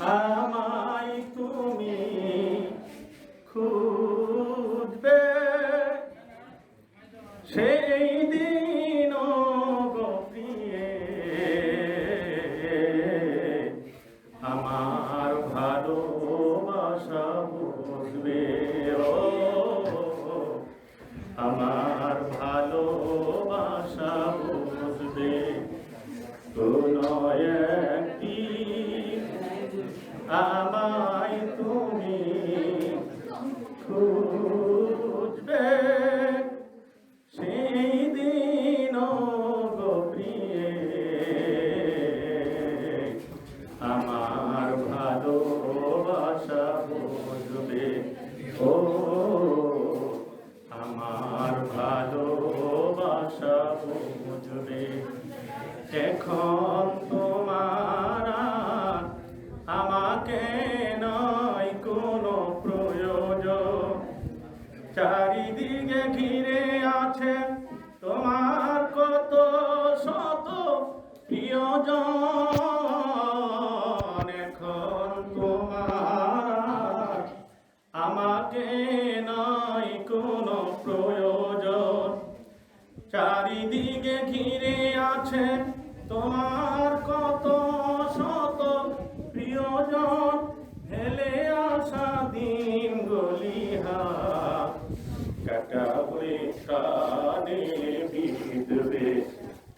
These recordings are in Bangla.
আমায় তুমি খুঁজবে। সেই দিন গপিয়ে আমার ভালোবাসা বুঝবে। আমায় তুমি খুঁজবে। সেই দিন গপিয়ে আমার ভালোবাসা বুঝবে। ও, আমার ভালোবাসা বুঝবে। এখন তোমার ঘিরে আছে তোমার কত শত প্রিয়জন। এখন তোমার আমাকে নয় কোনো প্রয়োজন। চারিদিকে ঘিরে আছে তোমার কত শত প্রিয়জন। হেলে আসা দিন গলিহা কাটাবে কানে বিধবে ও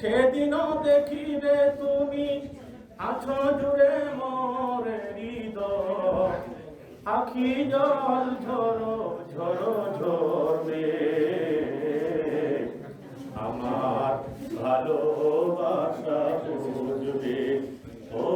সেদিনও দেখিবে তুমি আছো জুড়ে মোরে হৃদয়। আখি জল ঝরো ঝরো, ঝরবে। আমার ভালোবাসা বুঝবে। ও